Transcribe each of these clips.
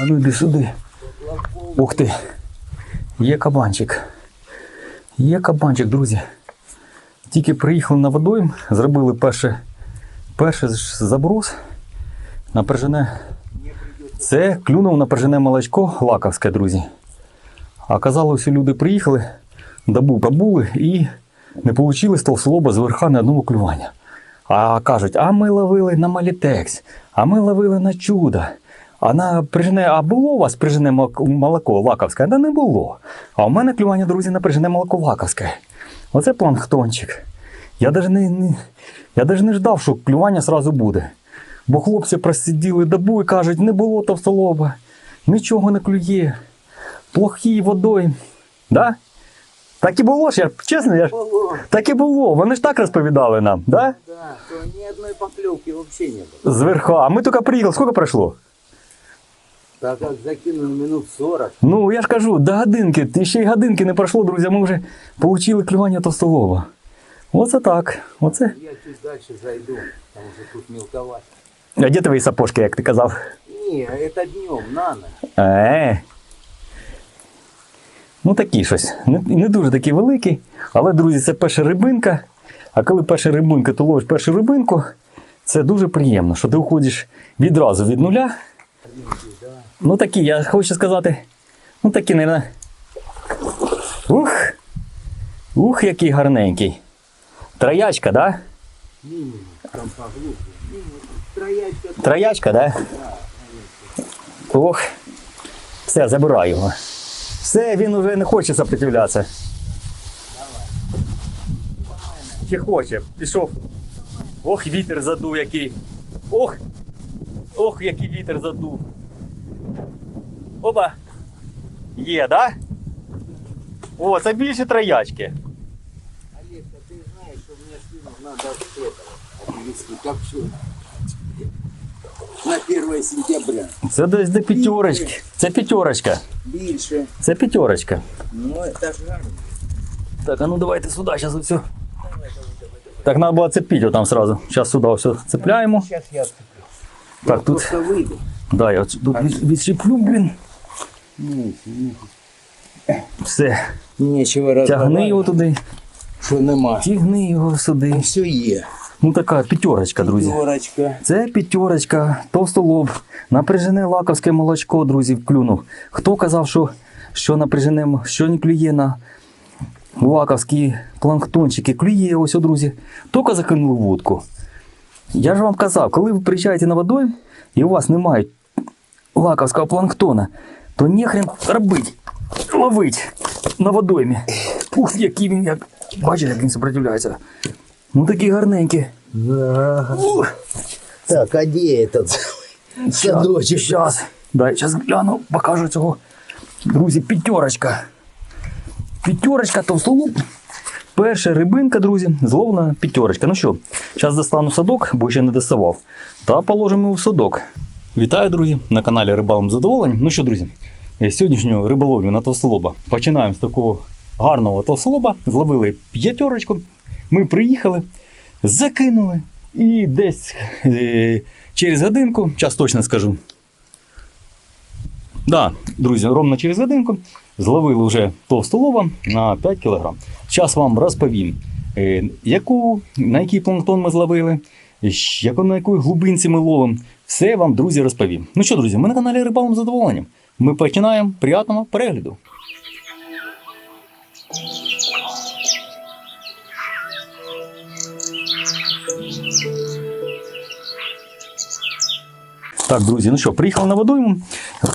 А ну йди сюди. Ух ти. Є кабанчик. Є кабанчик, друзі. Тільки приїхали на водойм, зробили перший ж заброс на. Це клюнув на пержене молочко лаковське, друзі. А казалось, люди приїхали, добу побули і не вийшло толслоба з верха на одного клювання. А кажуть, а ми ловили на малітекс, а ми ловили на чудо. А на прижене, а було у вас прижене молоко- лаковське? Да не було. А у мене клювання, друзі, на прижене молоко лаковське. Оце планктончик. Я навіть не, не, я даже не ждав, що клювання сразу буде. Бо хлопці просиділи добу і кажуть, не було товстолоба, нічого не клює, плохий водой. Да? Так і було ж, я, чесно, я ж, Було. так і було. Вони ж так розповідали нам, да? Да, то ни одной поклевки вообще не было. Зверха. А ми тільки приїхали, скільки пройшло? Так как закинул минут 40, Ну, я ж кажу, до годинки, ще й годинки не пройшло, друзі, ми вже отримали клювання товстолоба. Оце так. Оце. я чуть дальше зайду, потому что тут мелковато. А де твої сапожки, як ти казав? Не, это днем, на ночь. Е. Ну такі щось. Не, не дуже такі великі. Але, друзі, це перша рибинка. А коли перша рибинка, то ловиш першу рибинку, це дуже приємно, що ти уходиш відразу від нуля. Ну такі, я хочу сказати, ну такі, мабуть. Ух! Ух, який гарненький. Троячка, да? Минимум, там поглубже. Троячка. Троячка, да? Ох. Все, забираю його. Все, він уже не хоче сопротивлятися. Чи хоче? Пішов. Ох, вітер задув який. Ох! Ох, який вітер задув. Опа! Є, да? О, це більше троячки. Олег, а ты знаешь, что мне сыну надо с этого привезти копченого. На 1 сентября. Це десь до п'ятерочки. Це п'ятерочка. Більше. Це п'ятерочка. Ну, это ж гарно. Так, а ну давайте сюди, зараз все. Так, треба було цепити отам сразу. Зараз сюди все цепляємо. Сейчас я цеплю. Так, Я тут, просто выйду. да, я от тут від- відшиплю, блін. Все. Нечего Тягни його туди, що нема. тягни його сюди. Все є. Ну така п'ятерочка, друзі. П'ятерочка. Це п'ятерочка, товстолоб, напряжене лаковське молочко, друзі, клюнув. Хто казав, що, що напряжене, м- що не клює на лаковські планктончики? Клює ось, о, друзі. Тільки закинули в вудку. Я ж вам казав, коли ви приїжджаєте на водойм і у вас немає лаковського планктона, то нехрен робить, ловить на водоймі. Ух, який він, як... бачите, як він сопротивляється. Ну такі гарненькі. Ух. Так, а де этот садочок? Сейчас. Дай, сейчас гляну, покажу цього. Друзі, п'ятерочка. П'ятерочка товстолоб. Перша рибинка, друзі, зловлена п'ятерочка. Ну що, зараз достану садок, бо ще не доставав. Та положимо його в садок. Вітаю, друзі, на каналі Рибалом Задоволень. Ну що, друзі, сьогоднішню риболовлю на товстолоба починаємо з такого гарного товстолоба. Зловили п'ятерочку. Ми приїхали, закинули. І десь е, через годинку, час точно скажу. Да, друзі, ровно через годинку зловили вже товстолова на 5 кг. Зараз вам розповім, е, яку, на який планктон ми зловили, яку, на якій глибинці ми ловимо. Все вам, друзі, розповім. Ну що, друзі, ми на каналі Рибалом задоволенням. Ми починаємо. Приятного перегляду. Так, друзі, ну що, приїхали на водойму.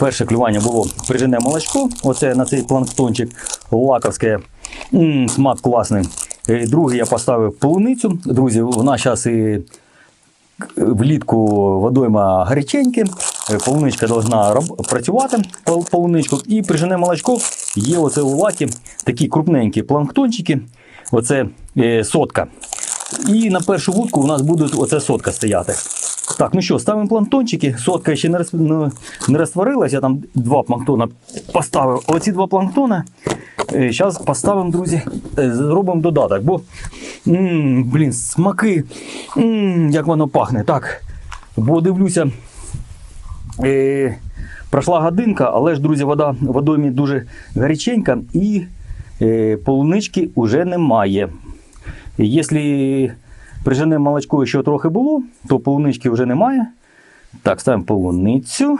Перше клювання було прижене молочко. Оце на цей планктончик лаковське. М, смак класний. Е, Другий я поставив полуницю. Друзі, нас зараз і влітку водойма гаряченьке. Е, Полуничка повинна працювати полуничку. І прижене молочко є оце у лакі такі крупненькі планктончики. Оце е, сотка. І на першу вудку у нас буде оце сотка стояти. Так, ну що, ставимо планктончики. Сотка ще не, роз, не, розтворилась, я там два планктона поставив. Оці два планктона. Зараз поставимо, друзі, е, зробимо додаток, бо м, блін, смаки, м, як воно пахне. Так, бо дивлюся, е, Пройшла годинка, але ж, друзі, вода в водоймі дуже гаряченька і е, полунички вже немає. Якщо прижене молочко ще трохи було, то полунички вже немає. Так, ставимо полуницю.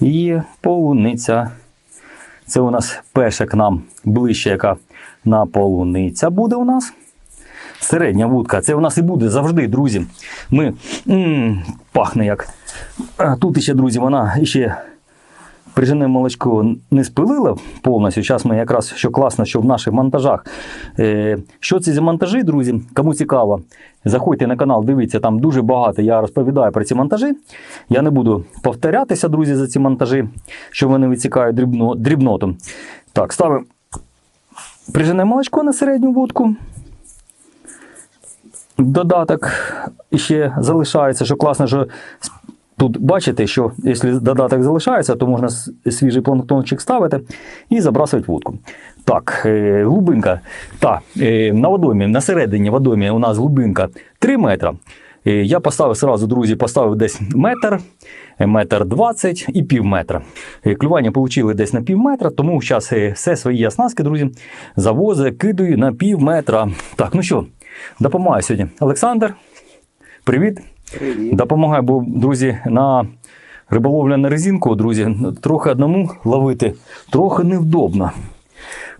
І полуниця. Це у нас перша к нам ближче, яка на полуниця буде у нас. Середня вудка. Це у нас і буде завжди, друзі. Ми м, пахне як. Тут ще, друзі, вона ще прижене молочко не спилила повністю. Зараз ми якраз що класно, що в наших монтажах. Е, що це за монтажі, друзі? Кому цікаво, заходьте на канал, дивіться, там дуже багато. Я розповідаю про ці монтажі. Я не буду повторятися, друзі, за ці монтажі, що вони витікають дрібно, дрібноту. Так, ставимо прижене молочко на середню вудку. Додаток ще залишається, що класно, що тут бачите, що якщо додаток залишається, то можна свіжий планктончик ставити і забрасувати вудку. Так, е, глибинка. Так, е, на водомі, на середині водомі у нас глибинка 3 метра. Е, Я поставив сразу, друзі, поставив десь метр, метр 20 і пів метра. Клювання отримали десь на пів метра, тому зараз все свої оснастки, друзі, завози, кидаю на пів метра. Так, ну що, допомагаю сьогодні. Олександр, привіт. Привіт. Допомагаю, бо, друзі, на риболовля на резинку, друзі, трохи одному ловити, трохи невдобно.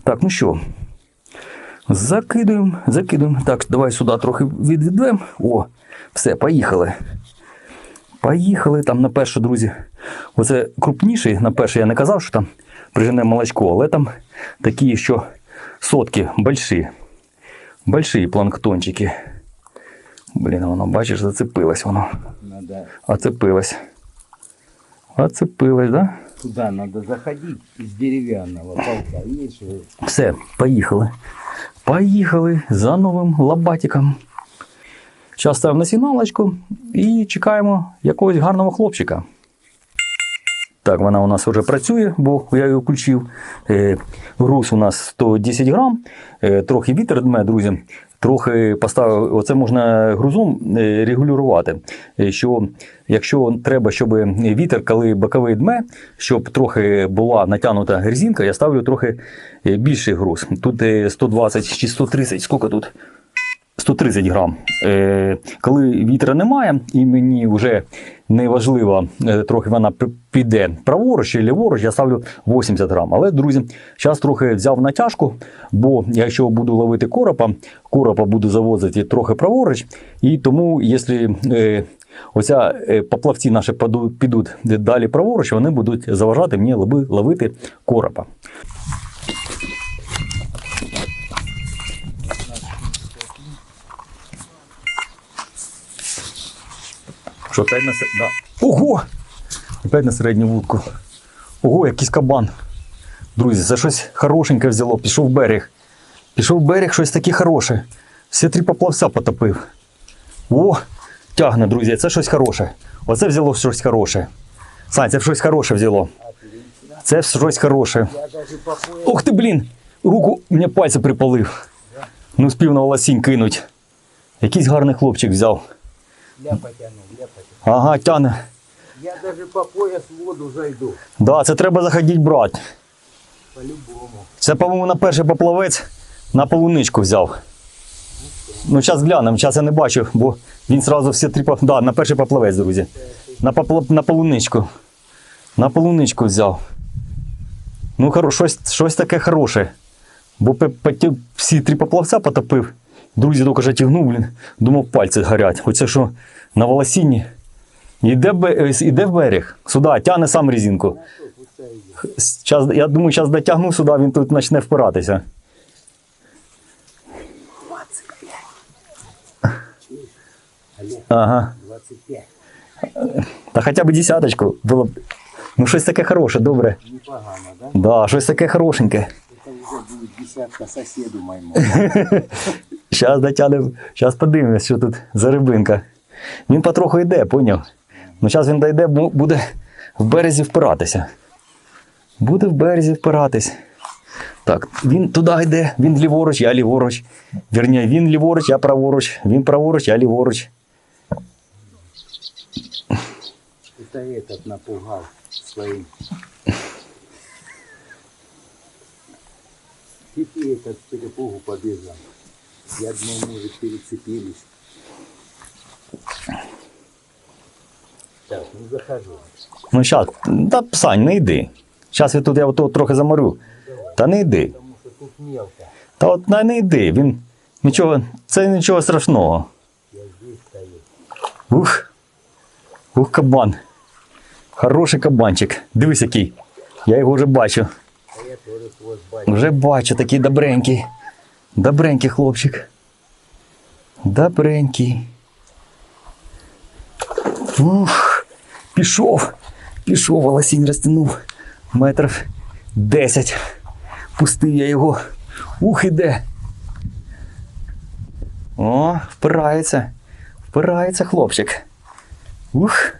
Так, ну що, закидуємо, закидуємо. Так, давай сюди трохи відведемо. О, все, поїхали. Поїхали там на перше, друзі. Оце крупніший, на перше я не казав, що там прижене молочко, але там такі, що сотки, больші. Больші планктончики. Блін, воно, бачиш, зацепилось воно. Надо, Оцепилось. Оцепилось, да? туда надо заходить из деревянного полка. Все, поїхали. Поїхали за новим лабатиком. Зараз ставимо на сигналочку і чекаємо якогось гарного хлопчика. Так, вона у нас вже працює, бо я її включив. Е, груз у нас 110 грам. Е, трохи вітер дме, друзі. Трохи поставив, оце можна грузом е, регулювати. Що якщо треба, щоб вітер, коли боковий дме, щоб трохи була натягнута резинка, я ставлю трохи більший груз. Тут е, 120 чи 130, скільки тут? 130 грам. Е, коли вітра немає, і мені вже не важливо, е, трохи вона піде праворуч чи ліворуч, я ставлю 80 грам. Але, друзі, зараз трохи взяв натяжку, бо якщо буду ловити коропа, коропа буду завозити трохи праворуч, і тому, якщо е, оця поплавці наші підуть далі праворуч, вони будуть заважати мені лови- ловити коропа. Що, опять на середню? Да. Ого! Опять на середню вудку. Ого, якийсь кабан. Друзі, це щось хорошеньке взяло. Пішов в берег. Пішов в берег, щось таке хороше. Всі три поплавця потопив. О, тягне, друзі, це щось хороше. Оце взяло щось хороше. Сань, це щось хороше взяло. Це щось хороше. Ух ти, блін! Руку мені пальці припалив. Не успів на волосінь кинуть. Якийсь гарний хлопчик взяв. Ля потянул, ля потянул. Ага, тяне. Я даже по пояс в воду зайду. Да, це треба заходити брати. По-любому. Це, по-моєму, на перший поплавець на полуничку взяв. Ну, зараз глянемо, зараз я не бачу, бо він одразу всі три поп- Да, на перший поплавець, друзі. На, попла... на полуничку. На полуничку взяв. Ну, хоро... щось, щось таке хороше. Бо пе- потів- всі три поплавця потопив. Друзі, тільки вже тягнув, блін. Думав, пальці горять. Оце що на волосінні. Іде, бе- е, іде в берег. Сюди, тягне сам резинку. Щас, я думаю, зараз дотягну сюди, він тут почне впиратися. Ага. 25. Та хоча б десяточку було б. Ну, щось таке хороше, добре. Непогано, да? Да, щось таке хорошеньке. Это уже будет десятка соседу моему. Зараз дотягнемо, зараз подивимось, що тут за рибинка. Він потроху йде, поняв? Ну, зараз він дійде, бу- буде в березі впиратися. Буде в березі впиратись. Так, він туди йде, він ліворуч, я ліворуч. Вірні, він ліворуч, я праворуч, він праворуч, я ліворуч. Это этот напугал. своим. Теперь этот с перепугу побежал. Я думал, может, перецепились. Так, ну захожу. Ну щас, та Сань, не йди. Щас я тут я ото трохи заморю. Та не йди. Потому что тут мелко. Та от не, не йди. Він нічого, це нічого страшного. Я здесь стою. Ух. Ух, кабан. Хороший кабанчик. Дивись який. Я його вже бачу. А я тоже бачу. Вже бачу, такий добренький. Добренький хлопчик. Добренький. Ух, пішов. Пішов, волосінь розтягнув. Метрів 10. Пустив я його. Ух, іде. О, впирається. Впирається хлопчик. Ух.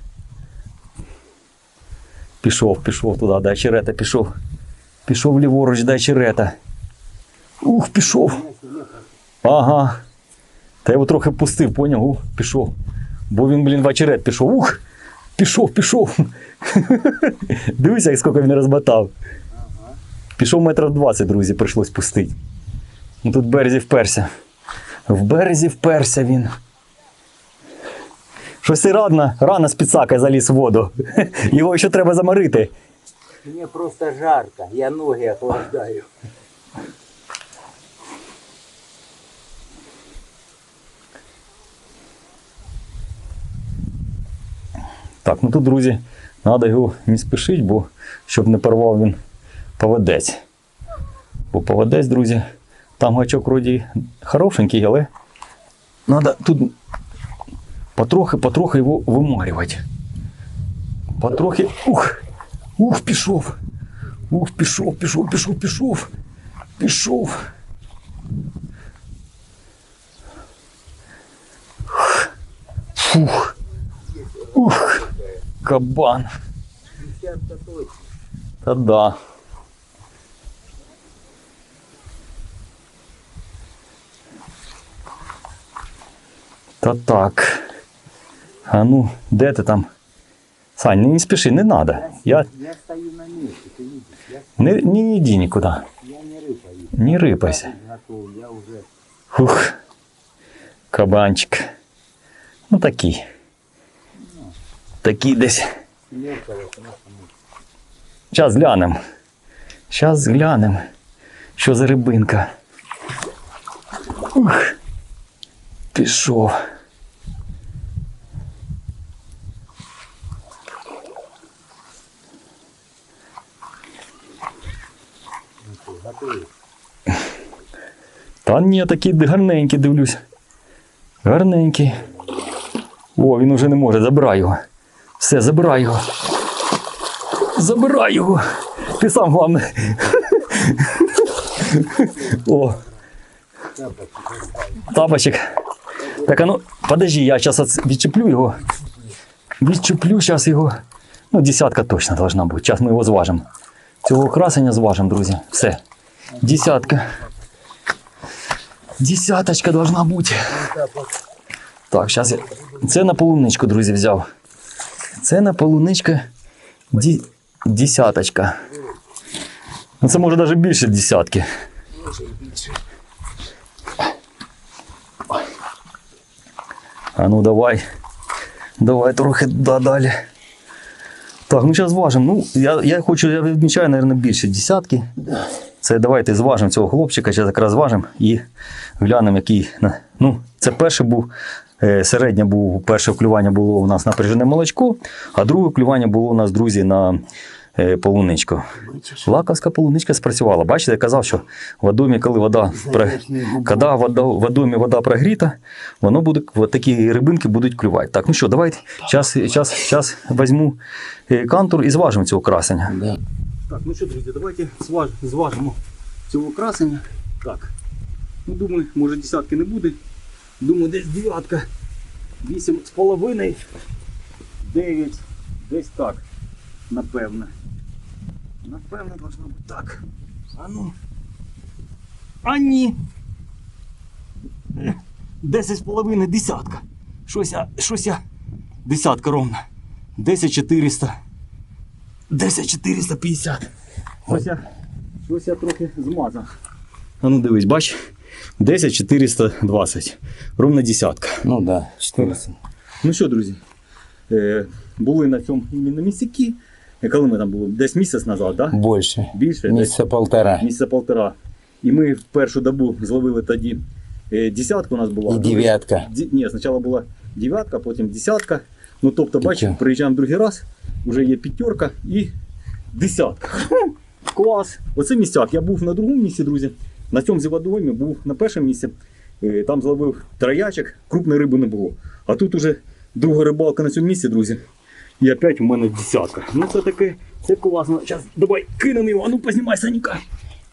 Пішов, пішов туди, дай черета, пішов. Пішов ліворуч, дай черета. Ух, пішов. Ага. Та я його трохи пустив, поняв? Ух, пішов. Бо він, блін, в очерет пішов. Ух! Пішов, пішов. Дивися, скільки він розмотав. Пішов метрів 20, друзі, прийшлось пустити. Ну тут березі вперся. В березі вперся він. Щось і рано, рано з підсака заліз в воду. Його ще треба заморити. Мне просто жарко. Я ноги охлаждаю. Так, ну тут, друзі, треба його не спішити, бо щоб не порвав він поводець. Бо поводець, друзі, там гачок вроді хорошенький, але треба тут потрохи, потрохи його вимарювати. Потрохи. Ух! Ух, пішов! Ух, пішов, пішов, пішов, пішов. Пішов. Фух. Кабан. Та да. Та так. А ну, де ти там? Сань, не спіши, не треба. Я Я стою на месте, ты видишь? Я, не, не, йди нікуди. я не рыпаю. Не рипайся. Я готов, я уже Фух. Кабанчик. Ну такий. Такий десь. Зараз глянемо. Зараз глянемо, що за рибинка. Ух. Пішов. Та ні, такий гарненький дивлюсь. Гарненький. О, він уже не може, забирай його. Все, забирай його. Забирай його. Ти сам головне. О, тапочек. Так, а ну, подожди, я сейчас відчеплю його. Відчеплю зараз його. Ну, десятка точно должна бути. Зараз ми його зважимо. Цього красення зважимо, друзі. Все. Десятка. Десяточка должна бути. Так, зараз я. Це на полуничку, друзі, взяв. Це на полуничку ді... десяточка. Ну, це може навіть більше десятки. А ну давай. Давай трохи далі. Так, ну зараз зважимо. Ну, я, я хочу, я відмічаю, мабуть, більше десятки. Це давайте зважимо цього хлопчика, зараз якраз зважимо і глянемо, який. Ну, це перший був, середнє був, перше клювання було у нас на прижене молочко, а друге клювання було у нас, друзі, на е, полуничку. Лаковська полуничка спрацювала. Бачите, я казав, що в водомі, коли вода, коли вода, в водомі вода прогріта, воно буде, такі рибинки будуть клювати. Так, ну що, давайте, час, час, час візьму е, кантур і зважимо цього красення. Так, ну що, друзі, давайте зваж, зважимо цього красення. Так. Ну, думаю, може десятки не буде. Думаю, десь дев'ятка. Вісім з половиною. Дев'ять. Десь так. Напевно. Напевно, должно бути так. А ну. А ні. Десять з половиною, десятка. Щось я, щось я. Десятка ровно. Десять чотириста. 10 450. Ось я, ось я трохи змазав. А ну дивись, бач. 10 420. Ровно десятка. Ну да, 400. Ну що, друзі, е, були на цьому іменно місяки. Е, Коли ми там були? Десь місяць назад? Да? Більше? Десь Месяца полтора. місяця полтора. І ми в першу добу зловили тоді е, десятку у нас була. И девятка. Ді- Ні, спочатку була дев'ятка, потім десятка. Ну тобто, бачиш, приїжджаємо другий раз, вже є п'ятерка і десятка. Клас! Оце місцяк. Я був на другому місці, друзі. На цьому водоймі був на першому місці. Е, Там зловив троячок, крупної риби не було. А тут уже друга рибалка на цьому місці, друзі. І опять у мене десятка. Ну це таке, це класно. Зараз давай кинемо його, а ну познімай Саніка.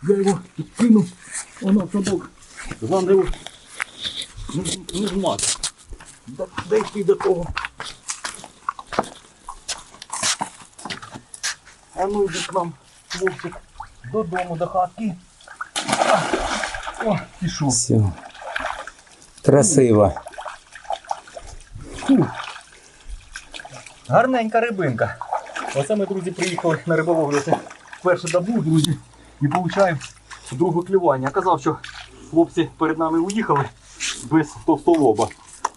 Я його кину. Воно садок. Главное його не, змати. Дійти до того. А ну йди к нам, хлопчик, додому, до хатки. А, О, пішов. Все. Красиво. Гарненька рибинка. Оце ми, друзі, приїхали на риболовлю. Це добу, друзі, і получаємо друге клювання. Я казав, що хлопці перед нами уїхали без товстолоба.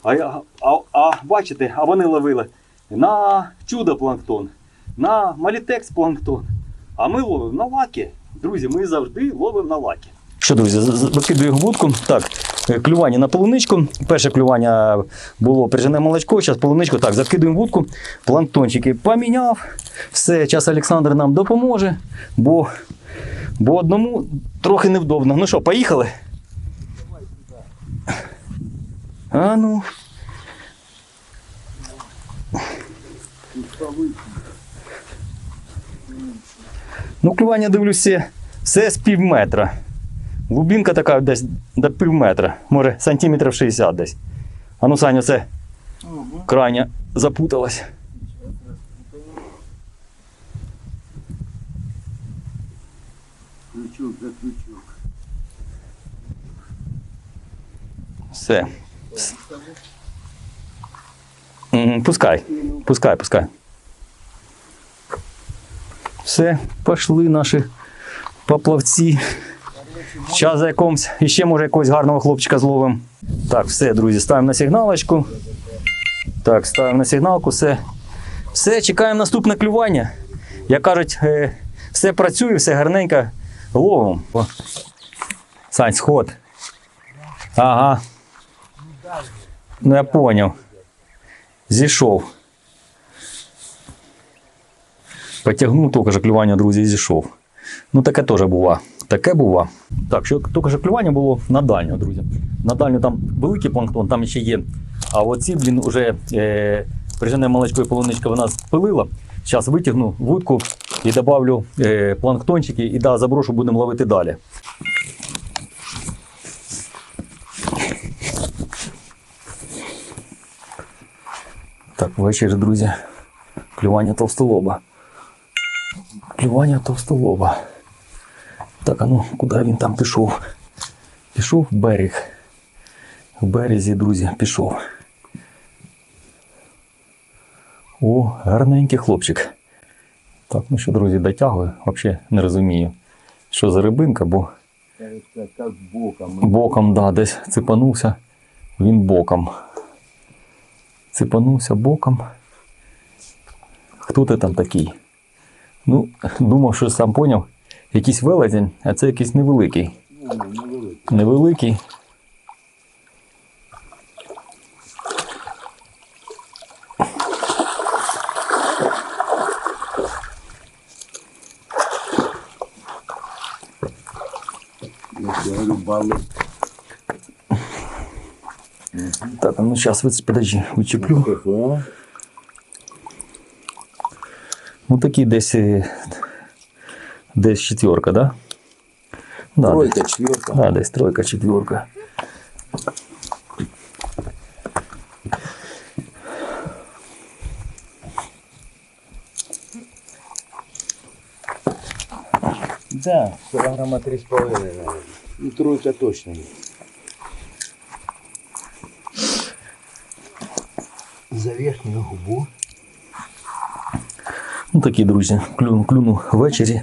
А, я, а, а бачите, а вони ловили на чудо-планктон, на малітекс планктон. А ми ловимо на лаки. Друзі, ми завжди ловимо на лаки. Що, друзі, закидую вудку. Так, е, клювання на полуничку. Перше клювання було прижене молочко, зараз полуничку. Так, закидуємо вудку, планктончики поміняв. Все, зараз Олександр нам допоможе, бо, бо одному трохи невдобно. Ну що, поїхали? А ну. Ну, клювання дивлюся, все, з пів метра. Глубинка така десь до пів метра, може сантиметрів 60 десь. А ну, Саня, це крайня запуталась. Крючок за крючок. Все. Пускай, пускай, пускай. Все, пішли наші поплавці. Зараз за якомусь, іще може якогось гарного хлопчика зловимо. Так, все, друзі, ставимо на сигналочку. Так, ставимо на сигналку, все. Все, чекаємо наступне клювання. Як кажуть, е, все працює, все гарненько ловимо. Сань, сход. Ага. Ну я поняв. Зійшов. Потягнув тільки ж клювання, друзі, і зійшов. Ну таке теж бува. Таке бува. Так, що тільки ж клювання було на дальню, друзі. На дальню там великий планктон, там ще є. А оці, блін, уже е, прижене молочко і полуничка вона спилила. Зараз витягну вудку і добавлю е, планктончики і да, заброшу, будемо ловити далі. Так, ввечері, друзі. Клювання товстолоба. Клювання товстолоба. Так, а ну, куди він там пішов? Пішов в берег. В березі, друзі, пішов. О, гарненький хлопчик. Так, ну що, друзі, дотягую. Взагалі не розумію, що за рибинка, бо боком. боком, да, десь ципанувся. Він боком. Ципанувся боком. Хто ти там такий? Ну, думав, що сам поняв. Якийсь велетень, а це якийсь невеликий. Невеликий. Невеликий. Я тебе. Так, а ну зараз, подожди, вичеплю. Ну такий десь. е, Десь четверка, да? Да, Тройка, четверка. Да, десь тройка, четверка. Да, килограмма три с половиной, наверное. Ну, тройка точно. За верхнюю губу. Ну такі, друзі, клюну, клюну ввечері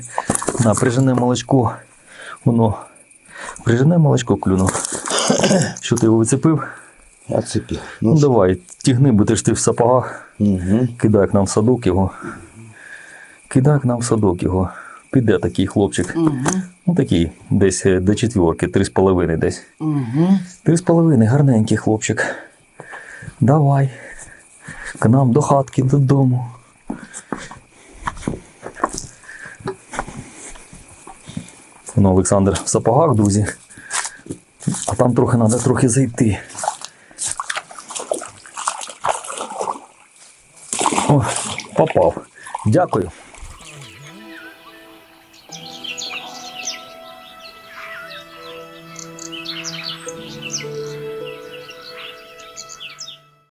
на прижене молочко. Воно прижене молочко клюнув. Що ти його вицепив? Я цепил. Ну, давай, тягни, бо ти ж ти в сапогах. Угу. Кидай к нам в садок його. Кидай к нам в садок його. Піде такий хлопчик. Ну такий, десь е, до четверки, три з половиною десь. Угу. Три з половиною, гарненький хлопчик. Давай. К нам до хатки, додому. Ну, Олександр в сапогах, друзі. А там трохи треба трохи зайти. О, попав. Дякую.